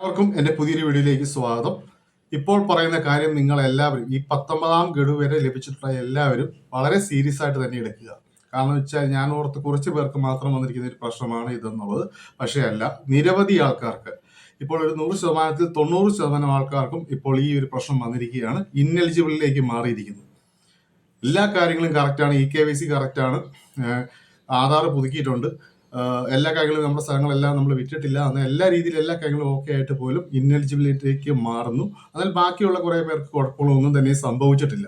എല്ലാവർക്കും എന്റെ പുതിയൊരു വീഡിയോയിലേക്ക് സ്വാഗതം. ഇപ്പോൾ പറയുന്ന കാര്യം നിങ്ങൾ എല്ലാവരും ഈ പത്തൊമ്പതാം ഗഡു വരെ ലഭിച്ചിട്ടുള്ള എല്ലാവരും വളരെ സീരിയസ് ആയിട്ട് തന്നെ എടുക്കുക. കാരണം വെച്ചാൽ ഞാൻ ഓർത്ത് കുറച്ച് പേർക്ക് മാത്രം വന്നിരിക്കുന്ന ഒരു പ്രശ്നമാണ് ഇതെന്നുള്ളത്. പക്ഷേ അല്ല നിരവധി ആൾക്കാർക്ക് ഇപ്പോൾ ഒരു നൂറ് ശതമാനത്തിൽ തൊണ്ണൂറ് ശതമാനം ആൾക്കാർക്കും ഇപ്പോൾ ഈ ഒരു പ്രശ്നം വന്നിരിക്കുകയാണ് ഇന്നെലിജിബിളിലേക്ക് മാറിയിരിക്കുന്നു. എല്ലാ കാര്യങ്ങളും കറക്റ്റാണ് ഇ കെ വൈ സി കറക്റ്റാണ് ആധാർ പുതുക്കിയിട്ടുണ്ട്. എല്ലാ കാര്യങ്ങളും നമ്മുടെ സ്ഥലങ്ങളെല്ലാം നമ്മൾ വിറ്റിട്ടില്ല. അന്ന് എല്ലാ രീതിയിലും എല്ലാ കാര്യങ്ങളും ഓക്കെ ആയിട്ട് പോലും ഇന്നെലിജിബിലിറ്റിക്ക് മാറുന്നു. എന്നാൽ ബാക്കിയുള്ള കുറേ പേർക്ക് കുഴപ്പങ്ങളൊന്നും തന്നെ സംഭവിച്ചിട്ടില്ല.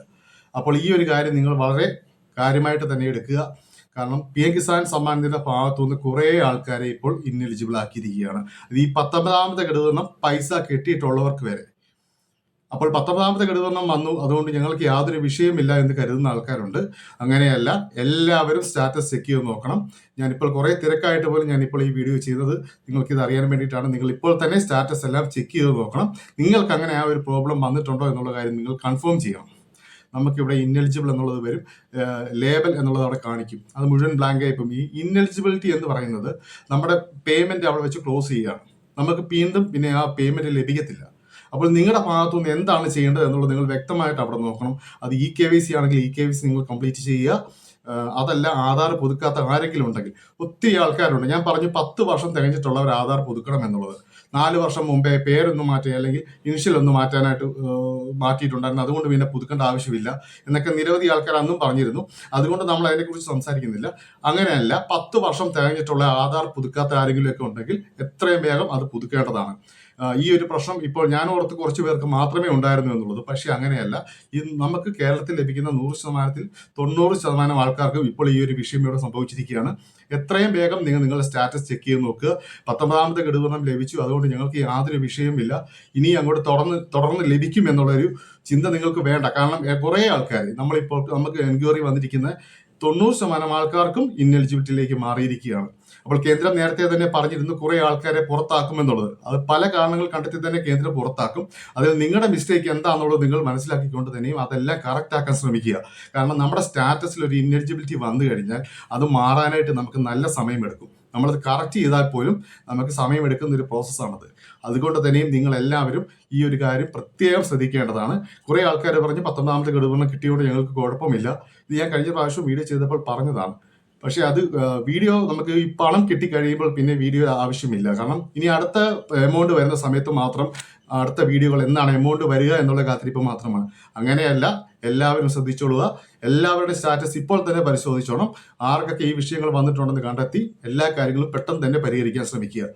അപ്പോൾ ഈ ഒരു കാര്യം നിങ്ങൾ വളരെ കാര്യമായിട്ട് തന്നെ എടുക്കുക. കാരണം പി എം കിസാൻ സമ്മാൻ നിധിയുടെ ഭാഗത്തുനിന്ന് കുറേ ആൾക്കാരെ ഇപ്പോൾ ഇന്നെലിജിബിൾ ആക്കിയിരിക്കുകയാണ്. ഈ പത്തൊമ്പതാമത്തെ ഘടകം പൈസ കെട്ടിയിട്ടുള്ളവർക്ക് വരെ. അപ്പോൾ പത്തൊമ്പതാമത്തെ ഘടകം വന്നു. അതുകൊണ്ട് ഞങ്ങൾക്ക് യാതൊരു വിഷയമില്ല എന്ന് കരുതുന്ന ആൾക്കാരുണ്ട്. അങ്ങനെയല്ല എല്ലാവരും സ്റ്റാറ്റസ് ചെക്ക് ചെയ്ത് നോക്കണം. ഞാനിപ്പോൾ കുറേ തിരക്കായിട്ട് പോലും ഞാനിപ്പോൾ ഈ വീഡിയോ ചെയ്യുന്നത് നിങ്ങൾക്ക് ഇത് അറിയാൻ വേണ്ടിയിട്ടാണ്. നിങ്ങൾ ഇപ്പോൾ തന്നെ സ്റ്റാറ്റസ് എല്ലാം ചെക്ക് ചെയ്ത് നോക്കണം. നിങ്ങൾക്ക് അങ്ങനെ ആ ഒരു പ്രോബ്ലം വന്നിട്ടുണ്ടോ എന്നുള്ള കാര്യം നിങ്ങൾ കൺഫേം ചെയ്യണം. നമുക്കിവിടെ ഇന്നെലിജിബിൾ എന്നുള്ളത് വരും. ലേബൽ എന്നുള്ളത് അവിടെ കാണിക്കും. അത് മുഴുവൻ ബ്ലാങ്ക് ആയിപ്പം ഈ ഇന്നെലിജിബിലിറ്റി എന്ന് പറയുന്നത് നമ്മുടെ പേയ്മെന്റ് അവിടെ വെച്ച് ക്ലോസ് ചെയ്യുകയാണ്. നമുക്ക് വീണ്ടും പിന്നെ ആ പേയ്മെന്റ് ലഭിക്കത്തില്ല. അപ്പോൾ നിങ്ങളുടെ ഭാഗത്തുനിന്ന് എന്താണ് ചെയ്യേണ്ടത് എന്നുള്ളത് നിങ്ങൾ വ്യക്തമായിട്ട് അവിടെ നോക്കണം. അത് ഇ കെ വി സി ആണെങ്കിൽ ഇ കെ വി സി നിങ്ങൾ കംപ്ലീറ്റ് ചെയ്യുക. അതല്ല ആധാർ പുതുക്കാത്ത ആരെങ്കിലും ഉണ്ടെങ്കിൽ. ഒത്തിരി ആൾക്കാരുണ്ട്. ഞാൻ പറഞ്ഞു പത്ത് വർഷം തികഞ്ഞിട്ടുള്ളവർ ആധാർ പുതുക്കണം എന്നുള്ളത്. നാല് വർഷം മുമ്പേ പേരൊന്നും മാറ്റി അല്ലെങ്കിൽ ഇനിഷ്യൽ ഒന്ന് മാറ്റാനായിട്ട് മാറ്റിയിട്ടുണ്ടായിരുന്നു. അതുകൊണ്ട് പിന്നെ പുതുക്കേണ്ട ആവശ്യമില്ല. എന്നൊക്കെ നിരവധി ആൾക്കാർ അന്നും പറഞ്ഞിരുന്നു. അതുകൊണ്ട് നമ്മൾ അതിനെക്കുറിച്ച് സംസാരിക്കുന്നില്ല. അങ്ങനെയല്ല പത്ത് വർഷം തികഞ്ഞിട്ടുള്ള ആധാർ പുതുക്കാത്ത ആരെങ്കിലും ഒക്കെ ഉണ്ടെങ്കിൽ എത്രയും വേഗം അത് പുതുക്കേണ്ടതാണ്. ഈ ഒരു പ്രശ്നം ഇപ്പോൾ ഞാൻ ഓർത്ത് കുറച്ച് പേർക്ക് മാത്രമേ ഉണ്ടായിരുന്നു എന്നുള്ളത്. പക്ഷേ അങ്ങനെയല്ല. ഈ നമുക്ക് കേരളത്തിൽ ലഭിക്കുന്ന നൂറ് ശതമാനത്തിൽ തൊണ്ണൂറ് ശതമാനം ആൾക്കാർക്കും ഇപ്പോൾ ഈ ഒരു വിഷയം ഇവിടെ സംഭവിച്ചിരിക്കുകയാണ്. എത്രയും വേഗം നിങ്ങൾ നിങ്ങളുടെ സ്റ്റാറ്റസ് ചെക്ക് ചെയ്ത് നോക്കുക പത്തൊമ്പതാമത്തെ ഗഡുവർണം ലഭിച്ചു. അതുകൊണ്ട് ഞങ്ങൾക്ക് യാതൊരു വിഷയമില്ല ഇനി അങ്ങോട്ട് തുടർന്ന് തുടർന്ന് ലഭിക്കും എന്നുള്ളൊരു ചിന്ത നിങ്ങൾക്ക് വേണ്ട. കാരണം കുറേ ആൾക്കാർ നമ്മളിപ്പോൾ നമുക്ക് എൻക്വയറി വന്നിരിക്കുന്ന തൊണ്ണൂറ് ശതമാനം ആൾക്കാർക്കും ഇന്നെലിജിബിലിറ്റിയിലേക്ക് മാറിയിരിക്കുകയാണ്. അപ്പോൾ കേന്ദ്രം നേരത്തെ തന്നെ പറഞ്ഞിരുന്നു കുറെ ആൾക്കാരെ പുറത്താക്കുമെന്നുള്ളത് അത് പല കാരണങ്ങൾ കണ്ടെത്തി തന്നെ കേന്ദ്രം പുറത്താക്കും. അതിൽ നിങ്ങളുടെ മിസ്റ്റേക്ക് എന്താണെന്നുള്ളത് നിങ്ങൾ മനസ്സിലാക്കിക്കൊണ്ട് തന്നെയും അതെല്ലാം കറക്റ്റ് ആക്കാൻ ശ്രമിക്കുക. കാരണം നമ്മുടെ സ്റ്റാറ്റസിൽ ഒരു ഇന്നെലിജിബിലിറ്റി വന്നു കഴിഞ്ഞാൽ അത് മാറാനായിട്ട് നമുക്ക് നല്ല സമയമെടുക്കും. നമ്മളത് കറക്റ്റ് ചെയ്താൽ പോലും നമുക്ക് സമയമെടുക്കുന്ന ഒരു പ്രോസസ്സാണത് അതുകൊണ്ട് തന്നെയും നിങ്ങൾ എല്ലാവരും ഈ ഒരു കാര്യം പ്രത്യേകം ശ്രദ്ധിക്കേണ്ടതാണ്. കുറെ ആൾക്കാർ പറഞ്ഞ് പത്തൊമ്പതാമത്തെ ഗഡുവർണം കിട്ടിയോണ്ട് ഞങ്ങൾക്ക് കുഴപ്പമില്ല. ഇത് ഞാൻ കഴിഞ്ഞ പ്രാവശ്യം വീഡിയോ ചെയ്തപ്പോൾ പറഞ്ഞതാണ്. പക്ഷെ അത് വീഡിയോ നമുക്ക് ഈ പണം കിട്ടിക്കഴിയുമ്പോൾ പിന്നെ വീഡിയോ ആവശ്യമില്ല. കാരണം ഇനി അടുത്ത എമൗണ്ട് വരുന്ന സമയത്ത് മാത്രം അടുത്ത വീഡിയോകൾ എന്നാണ് എമൗണ്ട് വരിക എന്നുള്ള കാത്തിരിപ്പ് മാത്രമാണ്. അങ്ങനെയല്ല എല്ലാവരും ശ്രദ്ധിച്ചോളുക. എല്ലാവരുടെ സ്റ്റാറ്റസ് ഇപ്പോൾ തന്നെ പരിശോധിച്ചോണം. ആർക്കൊക്കെ ഈ വിഷയങ്ങൾ വന്നിട്ടുണ്ടെന്ന് കണ്ടെത്തി എല്ലാ കാര്യങ്ങളും പെട്ടെന്ന് തന്നെ പരിഹരിക്കാൻ ശ്രമിക്കുക.